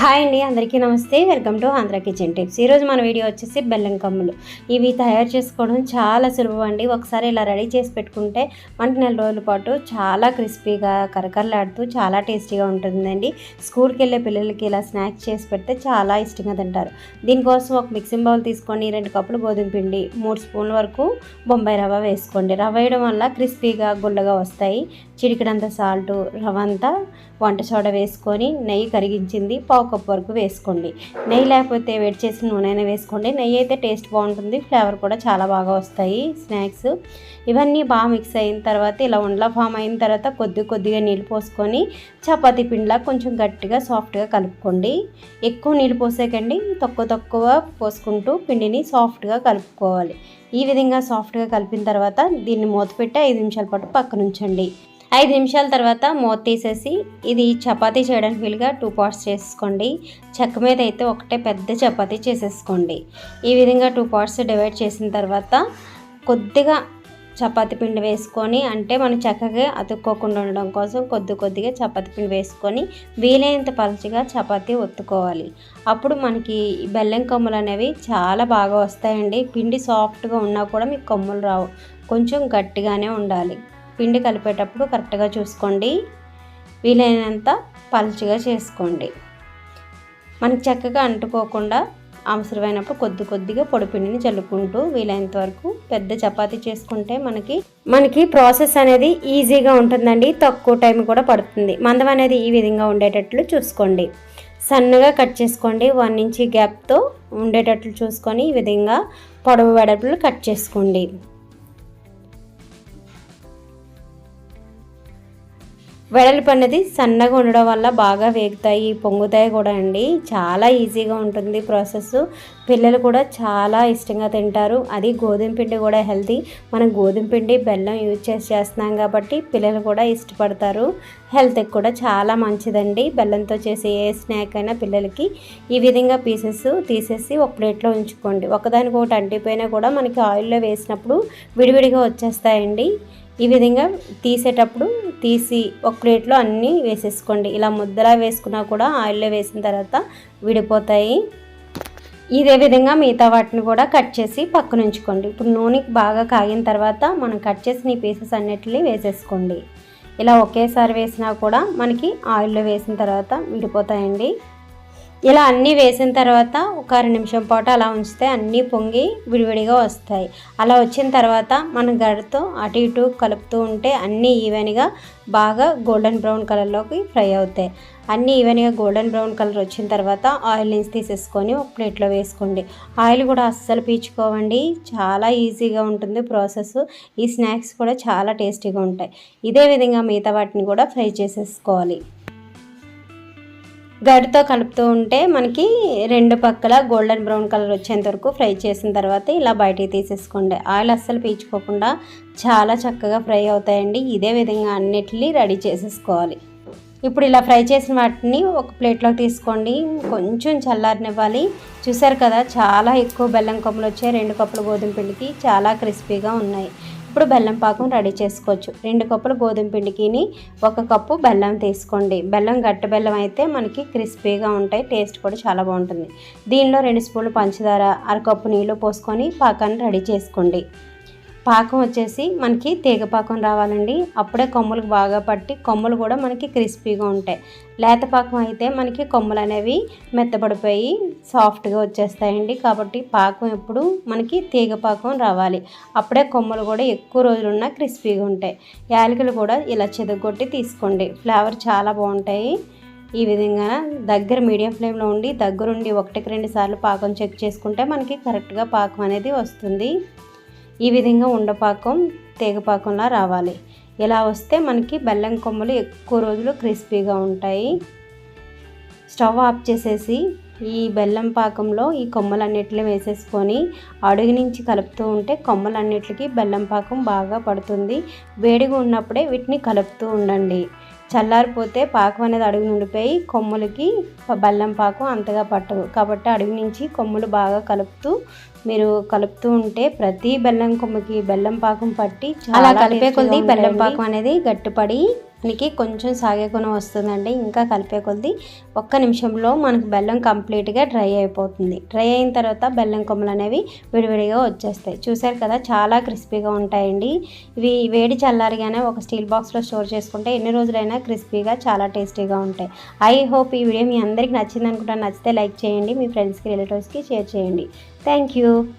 Hi అండి అందరికీ నమస్తే. Welcome to Andhra kitchen tips. ఈరోజు మన వీడియో వచ్చేసి బెల్లం కమ్ములు. ఇవి తయారు చేసుకోవడం చాలా సులభం అండి. ఒకసారి ఇలా రెడీ చేసి పెట్టుకుంటే మనకి నెల రోజుల పాటు చాలా క్రిస్పీగా కరకరలాడుతూ చాలా టేస్టీగా ఉంటుందండి. స్కూల్కి వెళ్ళే పిల్లలకి ఇలా స్నాక్స్ చేసి పెడితే చాలా ఇష్టంగా తింటారు. దీనికోసం ఒక మిక్సింగ్ బౌల్ తీసుకొని రెండు కప్పులు గోధుమ పిండి మూడు స్పూన్ల వరకు బొంబాయి రవ్వ వేసుకోండి. రవ్వ వేయడం వల్ల క్రిస్పీగా గుల్లగా వస్తాయి. చిటికడంత సాల్ట్ రవ్వ అంతా వంట సోడా వేసుకొని నెయ్యి కరిగించింది. పావు కప్పు వరకు వేసుకోండి. నెయ్యి లేకపోతే వేడి చేసిన నూనె వేసుకోండి. నెయ్యి అయితే టేస్ట్ బాగుంటుంది. ఫ్లేవర్ కూడా చాలా బాగా వస్తాయి స్నాక్స్. ఇవన్నీ బాగా మిక్స్ అయిన తర్వాత ఇలా ఉండలా ఫామ్ అయిన తర్వాత కొద్ది కొద్దిగా నీళ్ళు పోసుకొని చపాతీ పిండిలా కొంచెం గట్టిగా సాఫ్ట్గా కలుపుకోండి. ఎక్కువ నీళ్ళు పోసేకండి. తక్కువ తక్కువ పోసుకుంటూ పిండిని సాఫ్ట్గా కలుపుకోవాలి. ఈ విధంగా సాఫ్ట్గా కలిపిన తర్వాత దీన్ని మూత పెట్టి ఐదు నిమిషాల పాటు పక్కనుంచండి. ఐదు నిమిషాల తర్వాత మూత తీసేసి ఇది చపాతీ చేయడానికి వీలుగా టూ పార్ట్స్ చేసుకోండి. చెక్క మీద అయితే ఒకటే పెద్ద చపాతీ చేసేసుకోండి. ఈ విధంగా టూ పార్ట్స్ డివైడ్ చేసిన తర్వాత కొద్దిగా చపాతి పిండి వేసుకొని అంటే మనం చక్కగా అతుక్కోకుండా ఉండడం కోసం కొద్ది కొద్దిగా చపాతి పిండి వేసుకొని వీలైనంత పలచగా చపాతీ ఒత్తుకోవాలి. అప్పుడు మనకి బెల్లం కొమ్మలు అనేవి చాలా బాగా వస్తాయండి. పిండి సాఫ్ట్గా ఉన్నా కూడా మీకు కొమ్మలు రావు. కొంచెం గట్టిగానే ఉండాలి. పిండి కలిపేటప్పుడు కరెక్ట్గా చూసుకోండి. వీలైనంత పలుచగా చేసుకోండి. మనకి చక్కగా అంటుకోకుండా అవసరమైనప్పుడు కొద్ది కొద్దిగా పొడిపిండిని చల్లుకుంటూ వీలైనంత వరకు పెద్ద చపాతి చేసుకుంటే మనకి మనకి ప్రాసెస్ అనేది ఈజీగా ఉంటుందండి. తక్కువ టైం కూడా పడుతుంది. మందం అనేది ఈ విధంగా ఉండేటట్లు చూసుకోండి. సన్నగా కట్ చేసుకోండి. వన్ ఇంచి గ్యాప్తో ఉండేటట్లు చూసుకొని ఈ విధంగా పొడవు వెడల్పులు కట్ చేసుకోండి. వెడల్పు అనేది సన్నగా ఉండడం వల్ల బాగా వేగుతాయి పొంగుతాయి కూడా అండి. చాలా ఈజీగా ఉంటుంది ప్రాసెస్. పిల్లలు కూడా చాలా ఇష్టంగా తింటారు. అది గోధుమ పిండి కూడా హెల్తీ. మనం గోధుమ పిండి బెల్లం యూజ్ చేసి చేస్తున్నాం కాబట్టి పిల్లలు కూడా ఇష్టపడతారు. హెల్త్కి కూడా చాలా మంచిదండి. బెల్లంతో చేసే ఏ స్నాక్ అయినా పిల్లలకి ఈ విధంగా పీసెస్ తీసేసి ఒక ప్లేట్లో ఉంచుకోండి. ఒకదానికి ఒకటి అంటిపోయినా కూడా మనకి ఆయిల్లో వేసినప్పుడు విడివిడిగా వచ్చేస్తాయండి. ఈ విధంగా తీసేటప్పుడు తీసి ఒక ప్లేట్లో అన్నీ వేసేసుకోండి. ఇలా ముద్దలా వేసుకున్నా కూడా ఆయిల్లో వేసిన తర్వాత విడిపోతాయి. ఇదే విధంగా మిగతా వాటిని కూడా కట్ చేసి పక్కన ఉంచుకోండి. ఇప్పుడు నూనెకి బాగా కాగిన తర్వాత మనం కట్ చేసిన ఈ పీసెస్ అన్నిటిని వేసేసుకోండి. ఇలా ఒకేసారి వేసినా కూడా మనకి ఆయిల్లో వేసిన తర్వాత విడిపోతాయండి. ఇలా అన్నీ వేసిన తర్వాత ఒక అర నిమిషం పాటు అలా ఉంచితే అన్నీ పొంగి విడివిడిగా వస్తాయి. అలా వచ్చిన తర్వాత మనం గడితో అటు ఇటు కలుపుతూ ఉంటే అన్నీ ఈవెన్గా బాగా గోల్డెన్ బ్రౌన్ కలర్లోకి ఫ్రై అవుతాయి. అన్నీ ఈవెన్గా గోల్డెన్ బ్రౌన్ కలర్ వచ్చిన తర్వాత ఆయిల్ నుంచి తీసేసుకొని ఒక ప్లేట్లో వేసుకోండి. ఆయిల్ కూడా అస్సలు పీచుకోవండి చాలా ఈజీగా ఉంటుంది ప్రాసెస్. ఈ స్నాక్స్ కూడా చాలా టేస్టీగా ఉంటాయి. ఇదే విధంగా మిగతా వాటిని కూడా ఫ్రై చేసేసుకోవాలి. గడితో కలుపుతూ ఉంటే మనకి రెండు పక్కల గోల్డెన్ బ్రౌన్ కలర్ వచ్చేంత వరకు ఫ్రై చేసిన తర్వాత ఇలా బయటికి తీసేసుకోండి. ఆయిల్ అస్సలు పీల్చుకోకుండా చాలా చక్కగా ఫ్రై అవుతాయండి. ఇదే విధంగా అన్నిటిని రెడీ చేసేసుకోవాలి. ఇప్పుడు ఇలా ఫ్రై చేసిన వాటిని ఒక ప్లేట్లోకి తీసుకోండి. కొంచెం చల్లారనివ్వాలి. చూసారు కదా చాలా ఎక్కువ బెల్లం కప్పులు వచ్చాయి. రెండు కప్పులు గోధుమ పిండికి చాలా క్రిస్పీగా ఉన్నాయి. ఇప్పుడు బెల్లం పాకం రెడీ చేసుకోవచ్చు. రెండు కప్పులు గోధుమ పిండికిని ఒక కప్పు బెల్లం తీసుకోండి. బెల్లం గట్టి బెల్లం అయితే మనకి క్రిస్పీగా ఉంటాయి టేస్ట్ కూడా చాలా బాగుంటుంది. దీనిలో రెండు స్పూన్లు పంచదార అరకప్పు నీళ్ళు పోసుకొని పాకాన్ని రెడీ చేసుకోండి. పాకం వచ్చేసి మనకి తీగ పాకం రావాలండి. అప్పుడే కొమ్మలకు బాగా పట్టి కొమ్మలు కూడా మనకి క్రిస్పీగా ఉంటాయి. లేత పాకం అయితే మనకి కొమ్మలు అనేవి మెత్తపడిపోయి సాఫ్ట్గా వచ్చేస్తాయండి. కాబట్టి పాకం ఎప్పుడు మనకి తీగ పాకం రావాలి. అప్పుడే కొమ్మలు కూడా ఎక్కువ రోజులున్నా క్రిస్పీగా ఉంటాయి. యాలకులు కూడా ఇలా చెదగొట్టి తీసుకోండి. ఫ్లేవర్ చాలా బాగుంటాయి. ఈ విధంగా దగ్గర మీడియం ఫ్లేమ్లో ఉండి దగ్గరుండి ఒకటికి రెండు సార్లు పాకం చెక్ చేసుకుంటే మనకి కరెక్ట్గా పాకం అనేది వస్తుంది. ఈ విధంగా ఉండపాకం తీగపాకంలా రావాలి. ఇలా వస్తే మనకి బెల్లం కొమ్మలు ఎక్కువ రోజులు క్రిస్పీగా ఉంటాయి. స్టవ్ ఆఫ్ చేసేసి ఈ బెల్లం పాకంలో ఈ కొమ్మలన్నిటిని వేసేసుకొని అడుగు నుంచి కలుపుతూ ఉంటే కొమ్మలన్నిటికి బెల్లం పాకం బాగా పడుతుంది. వేడిగా ఉన్నప్పుడే వీటిని కలుపుతూ ఉండండి. చల్లారిపోతే పాకం అనేది అడుగు నుండిపోయి కొమ్ములకి బెల్లం పాకం అంతగా పట్టదు. కాబట్టి అడుగు నుంచి కొమ్ములు బాగా కలుపుతూ మీరు కలుపుతూ ఉంటే ప్రతి బెల్లం కొమ్మకి బెల్లం పాకం పట్టి అలా కలిపే కొద్ది బెల్లం పాకం అనేది గట్టిపడి మనకి కొంచెం సాగేకొని వస్తుందండి. ఇంకా కలిపే కొద్దీ ఒక్క నిమిషంలో మనకు బెల్లం కంప్లీట్గా డ్రై అయిపోతుంది. డ్రై అయిన తర్వాత బెల్లం కొమ్మలు అనేవి విడివిడిగా వచ్చేస్తాయి. చూసారు కదా చాలా క్రిస్పీగా ఉంటాయండి. ఇవి వేడి చల్లారిగానే ఒక స్టీల్ బాక్స్లో స్టోర్ చేసుకుంటే ఎన్ని రోజులైనా క్రిస్పీగా చాలా టేస్టీగా ఉంటాయి. ఐ హోప్ ఈ వీడియో మీ అందరికీ నచ్చింది అనుకుంటాను నచ్చితే లైక్ చేయండి. మీ ఫ్రెండ్స్కి రిలేటివ్స్కి షేర్ చేయండి. Thank you.